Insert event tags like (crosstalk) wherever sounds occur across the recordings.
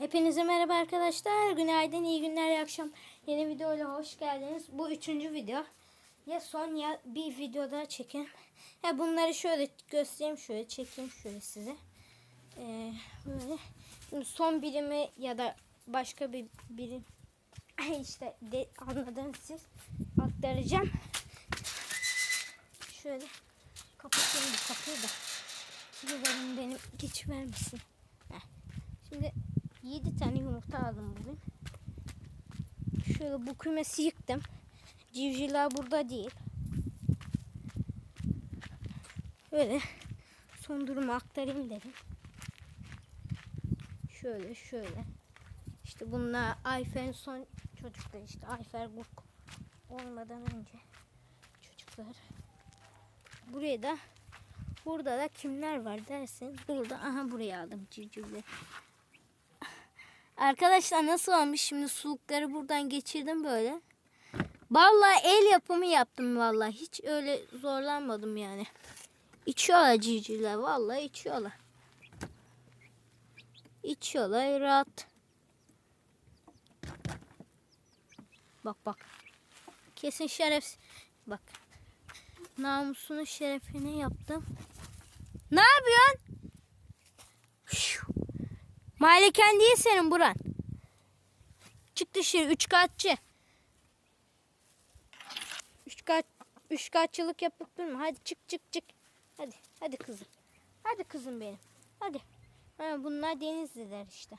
Hepinize merhaba arkadaşlar. Günaydın, iyi günler, iyi akşam. Yeni videoyla hoş geldiniz. Bu üçüncü video. Ya son ya bir video daha çekin. Ya bunları şöyle göstereyim, şöyle çekeyim şöyle size. Ee, böyle. Şimdi son birimi ya da başka bir birim (laughs) işte de, anladınız siz aktaracağım. Şöyle kapatayım bu kapıyı da. Güvenim benim geç vermesin. Şimdi 7 tane yumurta aldım bugün. Şöyle bu kümesi yıktım. Civcivler burada değil. Böyle son durumu aktarayım dedim. Şöyle şöyle. İşte bunlar Ayfer'in son çocuklar işte. Ayfer Gurk olmadan önce çocuklar. Buraya da burada da kimler var derseniz burada aha buraya aldım civcivleri. Arkadaşlar nasıl olmuş şimdi sulukları buradan geçirdim böyle. Vallahi el yapımı yaptım vallahi. Hiç öyle zorlanmadım yani. İçiyorlar civcivler vallahi içiyorlar. İçiyorlar rahat. Bak bak. Kesin şeref. Bak. Namusunu şerefine yaptım. Ne yapıyorsun? Maliken değil senin buran. Çık dışarı üç katçı. Üç kat üç katçılık yapıp durma. Hadi çık çık çık. Hadi hadi kızım. Hadi kızım benim. Hadi. Ha, bunlar denizliler işte.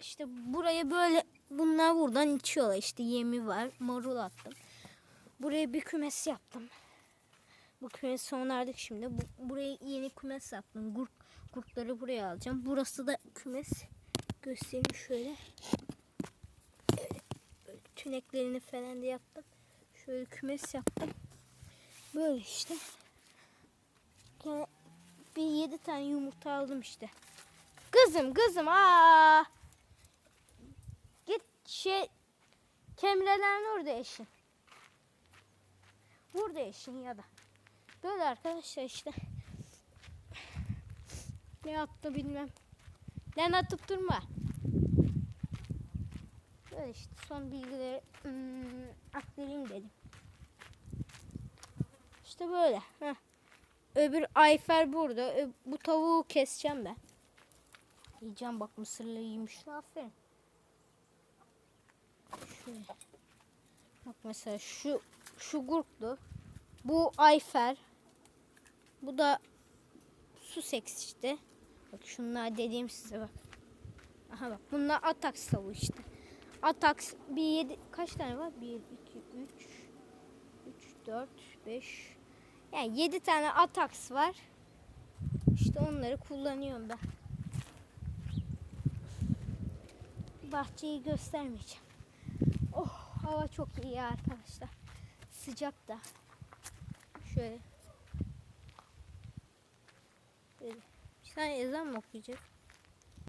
İşte buraya böyle bunlar buradan içiyorlar. İşte yemi var. Marul attım. Buraya bir kümes yaptım. Bu kümesi onardık şimdi. Bu, buraya yeni kümes yaptım. Gurk, gurkları buraya alacağım. Burası da kümes. Göstereyim şöyle. Böyle tüneklerini falan da yaptım. Şöyle kümes yaptım. Böyle işte. Gene bir yedi tane yumurta aldım işte. Kızım kızım aa. Git şey kemrelerin orada eşin. Burada eşin ya da. Böyle arkadaşlar işte. Ne attı bilmem. Lan atıp durma. Böyle işte son bilgileri hmm, aktarayım dedim. İşte böyle. Heh. Öbür Ayfer burada. Ö- bu tavuğu keseceğim ben. Yiyeceğim bak mısırla yemişler. Aferin. Şöyle. Bak mesela şu şu gurklu. Bu Ayfer. Bu da Sussex işte. Bak şunlar dediğim size bak. Aha bak bunlar Atax tavuğu işte. Atax bir yedi kaç tane var? 1, 2, 3, 3, 4, 5. Yani 7 tane Atax var. İşte onları kullanıyorum ben. Bahçeyi göstermeyeceğim. Oh hava çok iyi arkadaşlar. Sıcak da. Tane ezan mı okuyacak?